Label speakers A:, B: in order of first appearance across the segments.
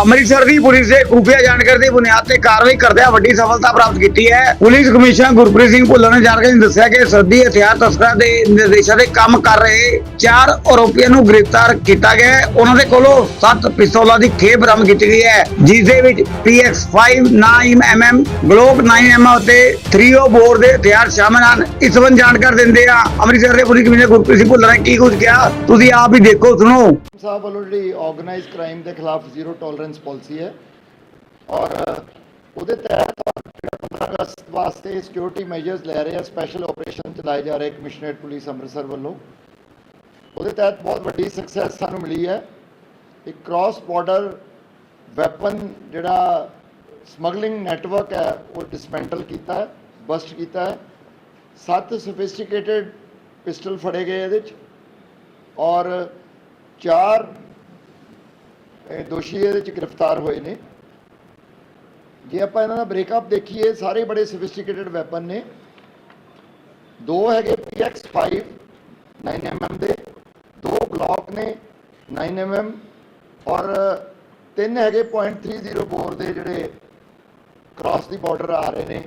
A: ਅੰਮ੍ਰਿਤਸਰ ਦੀ police ਨੇ ਖੁਫੀਆ ਜਾਣਕਾਰੀ ਦੀ ਬੁਨਿਆਦ ਤੇ ਕਾਰਵਾਈ ਕਰਦਿਆਂ ਵੱਡੀ ਸਫਲਤਾ ਪ੍ਰਾਪਤ ਕੀਤੀ ਹੈ। ਪੁਲਿਸ ਕਮਿਸ਼ਨਰ ਗੁਰਪ੍ਰੀਤ ਸਿੰਘ ਭੁੱਲਰ ਨੇ ਜਾਣਕਾਰੀ ਦੱਸਿਆ ਕਿ ਸਰਦੀ ਹਥਿਆਰ ਤਸਕਰਾਂ ਦੇ ਨਿਰਦੇਸ਼ਾਂ ਦੇ ਕੰਮ ਕਰ ਰਹੇ ਚਾਰ ਆਰੋਪੀਆਂ ਨੂੰ ਗ੍ਰਿਫਤਾਰ ਕੀਤਾ ਗਿਆ ਹੈ। ਉਹਨਾਂ ਦੇ ਕੋਲੋਂ 7 ਪਿਸਤੌਲਾਂ ਦੀ ਖੇਪ ਬਰਾਮਦ ਕੀਤੀ ਗਈ ਹੈ, ਜਿਸ ਦੇ ਵਿੱਚ PX5 9mm ਗਲੋਕ 9mm ਅਤੇ 3O ਬੋਰ ਦੇ ਹਥਿਆਰ ਸ਼ਾਮਲ ਹਨ। ਇਸ ਸੰਬੰਧ ਜਾਣਕਾਰੀ ਦਿੰਦੇ ਆ ਅੰਮ੍ਰਿਤਸਰ ਦੇ ਪੁਲਿਸ ਕਮਿਸ਼ਨਰ ਗੁਰਪ੍ਰੀਤ ਸਿੰਘ ਭੁੱਲਰ ਨੇ ਕੀ ਕੁਝ ਕਿਹਾ? ਤੁਸੀਂ ਆਪ ਹੀ ਦੇਖੋ, ਸੁਣੋ।
B: ਸਾਹਿਬ ਵੱਲੋਂ ਜਿਹੜੀ ਆਰਗੇਨਾਈਜ਼ ਕ੍ਰਾਈਮ ਦੇ ਖਿਲਾਫ ਜ਼ੀਰੋ ਟੋਲਰੈਂਸ ਪਾਲਿਸੀ ਹੈ ਔਰ ਉਹਦੇ ਤਹਿਤ ਜਿਹੜਾ 15 ਅਗਸਤ ਵਾਸਤੇ ਸਿਕਿਉਰਿਟੀ ਮੈਜਰਸ ਲੈ ਰਹੇ ਆ ਸਪੈਸ਼ਲ ਆਪਰੇਸ਼ਨ ਚਲਾਏ ਜਾ ਰਹੇ ਕਮਿਸ਼ਨਰੇਟ ਪੁਲਿਸ ਅੰਮ੍ਰਿਤਸਰ ਵੱਲੋਂ। ਉਹਦੇ ਤਹਿਤ ਬਹੁਤ ਵੱਡੀ ਸਕਸੈਸ ਸਾਨੂੰ ਮਿਲੀ ਹੈ। ਇੱਕ ਕ੍ਰਾਸ ਬਾਰਡਰ ਵੈਪਨ ਜਿਹੜਾ ਸਮਗਲਿੰਗ ਨੈਟਵਰਕ ਹੈ, ਉਹ ਡਿਸਮੈਂਟਲ ਕੀਤਾ ਹੈ ਬਸਟ ਕੀਤਾ ਹੈ। ਸੱਤ ਸੋਫਿਸਟੀਕੇਟਿਡ ਪਿਸਟਲ ਫੜੇ ਗਏ ਇਹਦੇ ਚ ਔਰ ਚਾਰ ਦੋਸ਼ੀ ਇਹਦੇ ਚ ਗ੍ਰਿਫਤਾਰ ਹੋਏ ਨੇ। ਜੇ ਆਪਾਂ ਇਹਨਾਂ ਦਾ ਬ੍ਰੇਕਅਪ ਦੇਖੀਏ, ਸਾਰੇ ਬੜੇ ਸੋਫਿਸਟੀਕੇਟਿਡ ਵੈਪਨ ਨੇ। ਦੋ ਹੈਗੇ PX5 9mm ਦੇ। ਦੋ ਗਲੌਕ ਨੇ 9mm ਔਰ ਤਿੰਨ ਹੈਗੇ .30 ਬੋਰ ਦੇ ਜਿਹੜੇ ਕ੍ਰਾਸ ਦੀ ਬਾਰਡਰ ਆ ਰਹੇ ਨੇ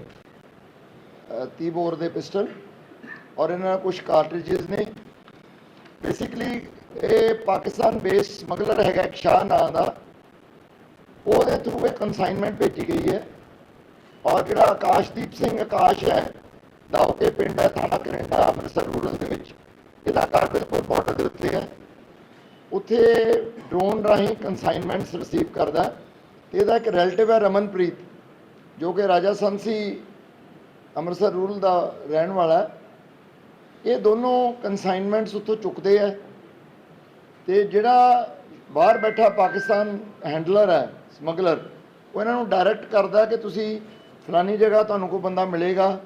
B: 30 ਬੋਰ ਦੇ ਪਿਸਟਲ। ਔਰ ਇਹਨਾਂ ਨਾਲ ਕੁਝ ਕਾਰਟ੍ਰਿਜਸ ਨੇ। ਬੇਸਿਕਲੀ ਇਹ ਪਾਕਿਸਤਾਨ ਬੇਸ ਸਮਗਲਰ ਹੈਗਾ ਇੱਕ ਸ਼ਾਹ ਨਾਂ ਦਾ। ਉਹਦੇ ਥਰੂ ਇਹ ਕਨਸਾਈਨਮੈਂਟ ਭੇਜੀ ਗਈ ਹੈ। ਔਰ ਜਿਹੜਾ ਆਕਾਸ਼ਦੀਪ ਸਿੰਘ ਆਕਾਸ਼ ਹੈ, ਦਾ ਦਾਉਕੇ ਪਿੰਡ ਹੈ ਥਾਣਾ ਕਰਿੰਦਾ ਅੰਮ੍ਰਿਤਸਰ, ਰੂਰਲ ਦੇ ਵਿੱਚ। ਇਹਦਾ ਘਰ ਬਿਲਕੁਲ ਬਾਰਡਰ ਦੇ ਉੱਤੇ ਹੈ। ਉੱਥੇ ਡਰੋਨ ਰਾਹੀਂ ਕਨਸਾਈਨਮੈਂਟਸ ਰਿਸੀਵ ਕਰਦਾ ਹੈ। ਇਹਦਾ ਇੱਕ ਰਿਲੇਟਿਵ ਹੈ ਰਮਨਪ੍ਰੀਤ, ਜੋ ਕਿ ਰਾਜਾ ਸੰਸੀ ਅੰਮ੍ਰਿਤਸਰ, ਰੂਰਲ ਦਾ ਰਹਿਣ ਵਾਲਾ ਇਹ ਦੋਨੋਂ ਕਨਸਾਈਨਮੈਂਟਸ ਉੱਥੋਂ ਚੁੱਕਦੇ ਆ ਤੇ ਜਿਹੜਾ ਬਾਹਰ ਬੈਠਾ ਪਾਕਿਸਤਾਨ ਹੈਂਡਲਰ ਹੈ ਸਮਗਲਰ ਉਹ ਇਹਨਾਂ ਨੂੰ ਡਾਇਰੈਕਟ ਕਰਦਾ ਕਿ ਤੁਸੀਂ ਫਲਾਨੀ ਜਗ੍ਹਾ ਤੁਹਾਨੂੰ ਕੋਈ ਬੰਦਾ ਮਿਲੇਗਾ।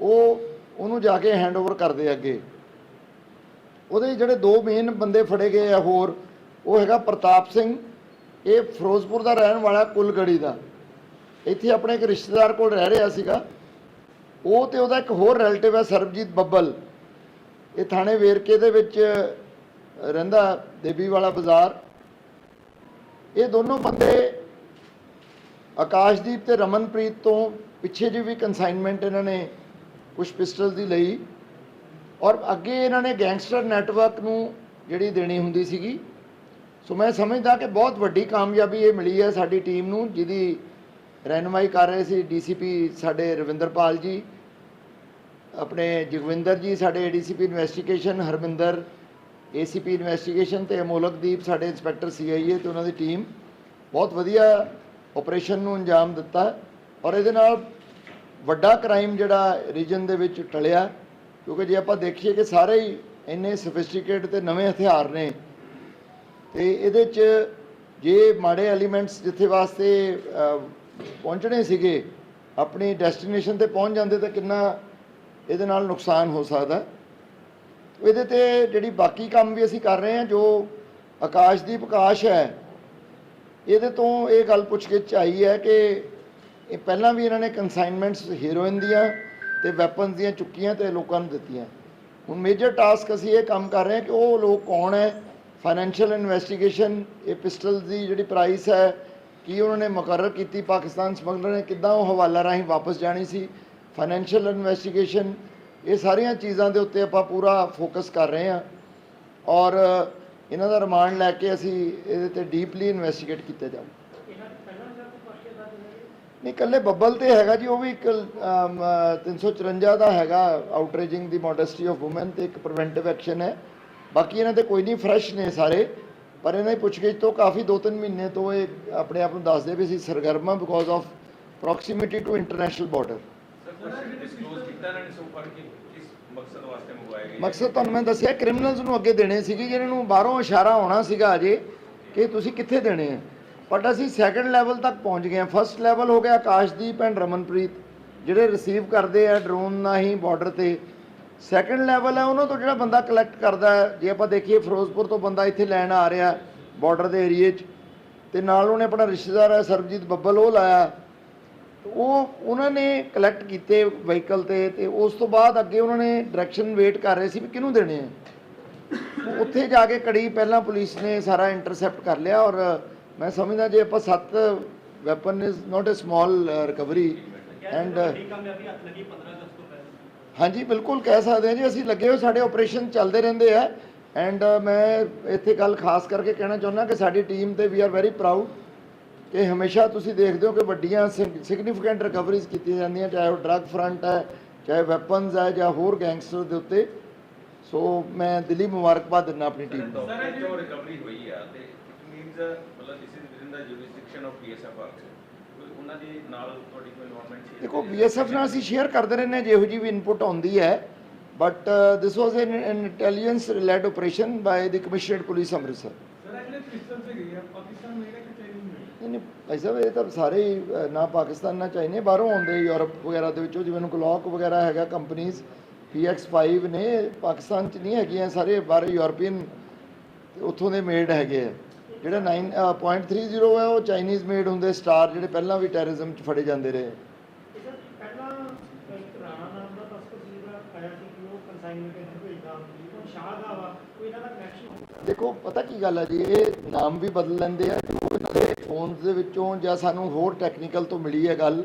B: ਉਹ, ਉਹਨੂੰ ਜਾ ਕੇ ਹੈਂਡਓਵਰ ਕਰਦੇ ਅੱਗੇ। ਉਹਦੇ ਜਿਹੜੇ ਦੋ ਮੇਨ ਬੰਦੇ ਫੜੇ ਗਏ ਆ ਹੋਰ, ਉਹ ਹੈਗਾ ਪ੍ਰਤਾਪ ਸਿੰਘ। ਇਹ ਫਿਰੋਜ਼ਪੁਰ ਦਾ ਰਹਿਣ ਵਾਲਾ ਕੁਲਗੜੀ ਦਾ। ਇੱਥੇ ਆਪਣੇ ਇੱਕ ਰਿਸ਼ਤੇਦਾਰ ਕੋਲ ਰਹਿ ਰਿਹਾ ਸੀਗਾ। ਉਹ ਤੇ ਉਹਦਾ ਇੱਕ ਹੋਰ ਰਿਲੇਟਿਵ ਹੈ ਸਰਬਜੀਤ ਬੱਬਲ। ਇਹ ਥਾਣੇ ਵੇਰਕੇ ਦੇ ਵਿੱਚ ਰਹਿੰਦਾ ਦੇਵੀ ਵਾਲਾ ਬਾਜ਼ਾਰ। ਇਹ ਦੋਨੋਂ ਬੰਦੇ ਆਕਾਸ਼ਦੀਪ ਤੇ ਰਮਨਪ੍ਰੀਤ ਤੋਂ ਪਿੱਛੇ ਜਿਹੀ ਵੀ ਕਨਸਾਈਨਮੈਂਟ ਇਹਨਾਂ ਨੇ ਕੁਝ ਪਿਸਟਲ ਦੀ ਲਈ ਔਰ ਅੱਗੇ ਇਹਨਾਂ ਨੇ ਗੈਂਗਸਟਰ ਨੈਟਵਰਕ ਨੂੰ ਜਿਹੜੀ ਦੇਣੀ ਹੁੰਦੀ ਸੀਗੀ। ਸੋ ਮੈਂ ਸਮਝਦਾ ਕਿ ਬਹੁਤ ਵੱਡੀ ਕਾਮਯਾਬੀ ਇਹ ਮਿਲੀ ਹੈ ਸਾਡੀ ਟੀਮ ਨੂੰ, ਜਿਹਦੀ ਰਹਿਨੁਮਾਈ ਕਰ ਰਹੇ ਸੀ ਡੀਸੀਪੀ ਸਾਡੇ ਰਵਿੰਦਰਪਾਲ ਜੀ, ਆਪਣੇ ਜਗਵਿੰਦਰ ਜੀ, ਸਾਡੇ ADCP investigation Harminder ACP investigation ਤੇ ਅਮੋਲਕਦੀਪ ਸਾਡੇ ਇੰਸਪੈਕਟਰ ਸੀਆਈਏ ਤੇ ਉਹਨਾਂ ਦੀ ਟੀਮ ਬਹੁਤ ਵਧੀਆ ਆਪਰੇਸ਼ਨ ਨੂੰ ਅੰਜਾਮ ਦਿੱਤਾ ਔਰ ਇਹਦੇ ਨਾਲ ਵੱਡਾ ਕ੍ਰਾਈਮ ਜਿਹੜਾ ਰੀਜਨ ਦੇ ਵਿੱਚ ਟਲਿਆ, ਕਿਉਂਕਿ ਜੇ ਆਪਾਂ ਦੇਖੀਏ ਕਿ ਸਾਰੇ ਹੀ ਇੰਨੇ ਸੋਫਿਸਟੀਕੇਟ ਤੇ ਨਵੇਂ ਹਥਿਆਰ ਨੇ, ਤੇ ਇਹਦੇ ਚ ਜੇ ਮਾੜੇ ਐਲੀਮੈਂਟਸ ਜਿੱਥੇ ਵਾਸਤੇ ਪਹੁੰਚਣੇ ਸੀਗੇ, ਆਪਣੀ ਡੈਸਟੀਨੇਸ਼ਨ ਤੇ ਪਹੁੰਚ ਜਾਂਦੇ ਤਾਂ ਕਿੰਨਾ ਇਹਦੇ ਨਾਲ ਨੁਕਸਾਨ ਹੋ ਸਕਦਾ। ਇਹਦੇ ਤੇ ਜਿਹੜੀ ਬਾਕੀ ਕੰਮ ਵੀ ਅਸੀਂ ਕਰ ਰਹੇ ਹਾਂ, ਜੋ ਆਕਾਸ਼ਦੀਪ ਆਕਾਸ਼ ਹੈ, ਇਹਦੇ ਤੋਂ ਇਹ ਗੱਲ ਪੁੱਛ ਕੇ ਚਾਹੀ ਹੈ ਕਿ ਇਹ ਪਹਿਲਾਂ ਵੀ ਇਹਨਾਂ ਨੇ ਕਨਸਾਈਨਮੈਂਟਸ ਹੀਰੋਇਨ ਦੀਆਂ ਤੇ ਵੈਪਨਸ ਦੀਆਂ ਚੁੱਕੀਆਂ ਤੇ ਲੋਕਾਂ ਨੂੰ ਦਿੱਤੀਆਂ। ਹੁਣ ਮੇਜਰ ਟਾਸਕ ਅਸੀਂ ਇਹ ਕੰਮ ਕਰ ਰਹੇ ਹਾਂ ਕਿ ਉਹ ਲੋਕ ਕੌਣ ਹੈ? ਫਾਈਨੈਂਸ਼ੀਅਲ ਇਨਵੈਸਟੀਗੇਸ਼ਨ ਇਹ ਪਿਸਟਲ ਦੀ ਜਿਹੜੀ ਪ੍ਰਾਈਸ ਹੈ, ਕੀ ਉਹਨਾਂ ਨੇ ਮੁਕਰਰ ਕੀਤੀ ਪਾਕਿਸਤਾਨ ਸਮਗਲਰ ਨੇ, ਕਿੱਦਾਂ ਉਹ ਹਵਾਲਾ ਰਾਹੀਂ ਵਾਪਸ ਜਾਣੀ ਸੀ? ਫਾਈਨੈਂਸ਼ੀਅਲ ਇਨਵੈਸਟੀਗੇਸ਼ਨ ਇਹ ਸਾਰੀਆਂ ਚੀਜ਼ਾਂ ਦੇ ਉੱਤੇ ਆਪਾਂ ਪੂਰਾ ਫੋਕਸ ਕਰ ਰਹੇ ਹਾਂ ਔਰ ਇਹਨਾਂ ਦਾ ਰਿਮਾਂਡ ਲੈ ਕੇ ਅਸੀਂ ਇਹਦੇ ਤੇ ਡੀਪਲੀ ਇਨਵੈਸਟੀਗੇਟ ਕੀਤਾ ਜਾਊ ਨਹੀਂ ਕੱਲੇ ਬੱਬਲ ਤੇ ਹੈਗਾ ਜੀ ਉਹ ਵੀ ਇੱਕ ਅਮ, 354 ਦਾ ਹੈਗਾ ਆਊਟਰੇਜਿੰਗ ਦੀ ਮੋਡੈਸਟੀ ਆਫ ਔਮਨ ਤੇ ਇੱਕ ਪ੍ਰੀਵੈਂਟਿਵ ਐਕਸ਼ਨ ਹੈ। ਬਾਕੀ ਇਹਨਾਂ ਤੇ ਕੋਈ ਨਹੀਂ ਫਰੈਸ਼ ਨੇ ਸਾਰੇ ਪਰ ਇਹਨਾਂ ਦੀ ਪੁੱਛਗਿੱਛ ਤੋਂ ਕਾਫੀ 2-3 ਮਹੀਨੇ ਤੋਂ ਇਹ ਆਪਣੇ ਆਪ ਨੂੰ ਦੱਸਦੇ ਵੀ ਸੀ ਸਰਗਰਮਾ because of proximity to international border
C: ਮਕਸਦ
B: ਤੁਹਾਨੂੰ ਮੈਂ ਦੱਸਿਆ ਕ੍ਰਿਮੀਨਲਸ ਨੂੰ ਅੱਗੇ ਦੇਣੇ ਸੀਗੇ, ਜਿਹਨਾਂ ਨੂੰ ਬਾਹਰੋਂ ਇਸ਼ਾਰਾ ਹੋਣਾ ਸੀਗਾ ਅਜੇ, ਕਿ ਤੁਸੀਂ ਕਿੱਥੇ ਦੇਣੇ ਆ। ਬਟ ਅਸੀਂ ਸੈਕੰਡ ਲੈਵਲ ਤੱਕ ਪਹੁੰਚ ਗਏ ਹਾਂ। ਫਰਸਟ ਲੈਵਲ ਹੋ ਗਿਆ ਆਕਾਸ਼ਦੀਪ ਐਂਡ ਰਮਨਪ੍ਰੀਤ, ਜਿਹੜੇ ਰਿਸੀਵ ਕਰਦੇ ਆ ਡਰੋਨ ਨਾਲ ਬਾਰਡਰ ਤੇ। ਸੈਕੰਡ ਲੈਵਲ ਹੈ, ਉਹਨਾਂ ਤੋਂ ਜਿਹੜਾ ਬੰਦਾ ਕਲੈਕਟ ਕਰਦਾ ਜੇ ਆਪਾਂ ਦੇਖੀਏ ਫਿਰੋਜ਼ਪੁਰ ਤੋਂ ਬੰਦਾ ਇੱਥੇ ਲੈਣ ਆ ਰਿਹਾ ਬਾਰਡਰ ਦੇ ਏਰੀਏ 'ਚ, ਤੇ ਨਾਲ ਉਹਨੇ ਆਪਣਾ ਰਿਸ਼ਤੇਦਾਰ ਹੈ ਸਰਬਜੀਤ ਬੱਬਲ, ਉਹ ਲਾਇਆ। ਉਹ ਉਹਨਾਂ ਨੇ ਕਲੈਕਟ ਕੀਤੇ ਵਹੀਕਲ ਤੇ ਤੇ ਉਸ ਤੋਂ ਬਾਅਦ ਅੱਗੇ ਉਹਨਾਂ ਨੇ ਡਾਇਰੈਕਸ਼ਨ ਵੇਟ ਕਰ ਰਹੇ ਸੀ ਵੀ ਕਿਹਨੂੰ ਦੇਣੇ ਆ। ਉੱਥੇ ਜਾ ਕੇ ਕੜੀ ਪਹਿਲਾਂ ਪੁਲਿਸ ਨੇ ਸਾਰਾ ਇੰਟਰਸੈਪਟ ਕਰ ਲਿਆ ਔਰ ਮੈਂ ਸਮਝਦਾ ਜੇ ਆਪਾਂ ਸੱਤ weapon is not a small recovery and ਹਾਂਜੀ, ਬਿਲਕੁਲ ਕਹਿ ਸਕਦੇ ਹਾਂ ਜੀ, ਅਸੀਂ ਲੱਗੇ ਹੋਏ ਸਾਡੇ ਆਪਰੇਸ਼ਨ ਚੱਲਦੇ ਰਹਿੰਦੇ ਆ ਐਂਡ ਮੈਂ ਇੱਥੇ ਗੱਲ ਖਾਸ ਕਰਕੇ ਕਹਿਣਾ ਚਾਹੁੰਦਾ ਕਿ ਸਾਡੀ ਟੀਮ ਤੇ ਵੀ ਆਰ ਵੈਰੀ ਪ੍ਰਾਊਡ ਕਿ ਹਮੇਸ਼ਾ ਤੁਸੀਂ ਦੇਖਦੇ ਹੋ ਕਿ ਵੱਡੀਆਂ ਸਿਗਨੀਫੀਕੈਂਟ ਰਿਕਵਰੀਜ਼ ਕੀਤੀਆਂ ਜਾਂਦੀਆਂ ਚਾਹੇ ਉਹ ਡਰੱਗ ਫਰੰਟ ਹੈ ਚਾਹੇ ਵੈਪਨਸ ਹੈ ਜਾਂ ਹੋਰ ਗੈਂਗਸਟਰ ਦੇ ਉੱਤੇ। ਸੋ ਮੈਂ ਦਿਲੀ ਮੁਬਾਰਕਬਾਦ ਦਿੰਦਾ ਆਪਣੀ ਟੀਮ ਨੂੰ।
C: ਸਰ ਜੋ ਰਿਕਵਰੀ ਹੋਈ ਆ ਤੇ ਇਟ ਮੀਨਸ ਮਤਲਬ this is within the jurisdiction of BSF also ਉਹਨਾਂ ਦੇ ਨਾਲ ਤੁਹਾਡੀ ਕੋਈ ਇਨਵੋਲਵਮੈਂਟ ਸੀ
B: ਦੇਖੋ ਬੀਐਸਐਫ ਨਾਲ ਅਸੀਂ ਸ਼ੇਅਰ ਕਰਦੇ ਰਹਿੰਦੇ ਹਾਂ ਜਿਹੋ ਜੀ ਵੀ ਇਨਪੁਟ ਆਉਂਦੀ ਹੈ। But this was an intelligence led operation by the commissionerate police Amritsar
D: sir actually pistol ਸੇ ਗਈ ਹੈ ਪਾਕਿਸਤਾਨ ਮੇਡ
B: ਨਹੀਂ ਭਾਈ ਸਾਹਿਬ ਇਹ ਤਾਂ ਸਾਰੇ ਹੀ ਅ, ਨਾ ਪਾਕਿਸਤਾਨ ਨਾ ਚਾਈਨੇ ਬਾਹਰੋਂ ਆਉਂਦੇ ਯੂਰਪ ਵਗੈਰਾ ਦੇ ਵਿੱਚੋਂ ਜਿਵੇਂ ਗਲੋਕ ਵਗੈਰਾ ਹੈਗਾ ਕੰਪਨੀਆਂ PX5 ਨੇ ਪਾਕਿਸਤਾਨ ਚ ਨਹੀਂ ਹੈਗੀਆਂ ਸਾਰੇ ਬਾਹਰ ਯੂਰਪੀਅਨ ਉੱਥੋਂ ਦੇ ਮੇਡ ਹੈਗੇ ਆ। ਜਿਹੜਾ 9.30 ਹੈ ਉਹ ਚਾਈਨੀਜ਼ ਮੇਡ ਹੁੰਦੇ ਸਟਾਰ ਜਿਹੜੇ ਪਹਿਲਾਂ ਵੀ ਟੈਰਰਿਜ਼ਮ ਚ ਫੜੇ ਜਾਂਦੇ ਰਹੇ।
D: ਸਰ ਪਹਿਲਾਂ ਇੱਕ ਰਾਣਾ ਨਾਮ ਦਾ ਤਸਕਰ ਸੀ ਜਿਹੜਾ ਆਇਆ ਸੀ ਕਿ ਉਹ ਕੰਸਾਈਨਮੈਂਟ ਇੱਧਰ ਭੇਜਦਾ ਹੁਣ ਸ਼ਾਹ ਦਾ ਵਾ ਕੋਈ ਇਹਨਾਂ ਦਾ ਕਨੈਕਸ਼ਨ
B: ਦੇਖੋ ਪਤਾ ਕੀ ਗੱਲ ਹੈ ਜੀ ਇਹ ਨਾਮ ਵੀ ਬਦਲ ਲੈਂਦੇ ਆ ਜੋ ਫੋਨਸ ਦੇ ਵਿੱਚੋਂ ਜਾਂ ਸਾਨੂੰ ਹੋਰ ਟੈਕਨੀਕਲ ਤੋਂ ਮਿਲੀ ਹੈ ਗੱਲ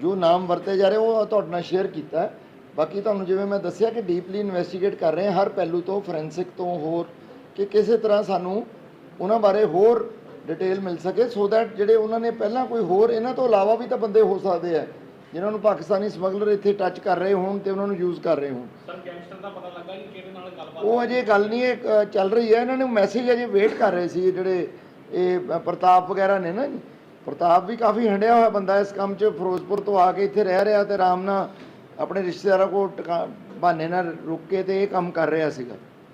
B: ਜੋ ਨਾਮ ਵਰਤੇ ਜਾ ਰਹੇ ਉਹ ਤੁਹਾਡੇ ਨਾਲ ਸ਼ੇਅਰ ਕੀਤਾ ਹੈ। ਬਾਕੀ ਤੁਹਾਨੂੰ ਜਿਵੇਂ ਮੈਂ ਦੱਸਿਆ ਕਿ ਡੀਪਲੀ ਇਨਵੈਸਟੀਗੇਟ ਕਰ ਰਹੇ ਹਾਂ ਹਰ ਪਹਿਲੂ ਤੋਂ ਫੋਰੈਂਸਿਕ ਤੋਂ ਹੋਰ ਕਿ ਕਿਸੇ ਤਰ੍ਹਾਂ ਸਾਨੂੰ ਉਹਨਾਂ ਬਾਰੇ ਹੋਰ ਡਿਟੇਲ ਮਿਲ ਸਕੇ ਸੋ ਦੈਟ ਜਿਹੜੇ ਉਹਨਾਂ ਨੇ ਪਹਿਲਾਂ ਕੋਈ ਹੋਰ ਇਹਨਾਂ ਤੋਂ ਇਲਾਵਾ ਵੀ ਤਾਂ ਬੰਦੇ ਹੋ ਸਕਦੇ ਆ ਜਿਨ੍ਹਾਂ ਨੂੰ ਪਾਕਿਸਤਾਨੀ ਸਮਗਲਰ ਇੱਥੇ ਟੱਚ ਕਰ ਰਹੇ ਹੋਣ ਤੇ ਉਹਨਾਂ ਨੂੰ ਯੂਜ਼ ਕਰ ਰਹੇ ਹੋਣ
D: ਸਰ ਗੈਂਗਸਟਰ ਦਾ ਪਤਾ ਲੱਗਾ ਕਿ ਕਿਹਦੇ ਨਾਲ ਗੱਲਬਾਤ
B: ਉਹ ਅਜੇ ਗੱਲ ਨਹੀਂ ਇਹ ਚੱਲ ਰਹੀ ਹੈ ਇਹਨਾਂ ਨੇ ਮੈਸੇਜ ਅਜੇ ਵੇਟ ਕਰ ਰਹੇ ਸੀ ਜਿਹੜੇ ਇਹ ਪ੍ਰਤਾਪ ਵਗੈਰਾ ਨੇ ਨਾ ਜੀ। ਪ੍ਰਤਾਪ ਵੀ ਕਾਫੀ ਹੰਡਿਆ ਹੋਇਆ ਬੰਦਾ ਇਸ ਕੰਮ 'ਚ, ਫਿਰੋਜ਼ਪੁਰ ਤੋਂ ਆ ਕੇ ਇੱਥੇ ਰਹਿ ਰਿਹਾ ਤੇ ਆਰਾਮ ਨਾਲ ਆਪਣੇ ਰਿਸ਼ਤੇਦਾਰਾਂ ਕੋਲ ਟਿਕਾ- ਬਹਾਨੇ ਨਾਲ ਰੁਕ ਕੇ ਤੇ ਇਹ ਕੰਮ ਕਰ ਰਿਹਾ ਸੀਗਾ।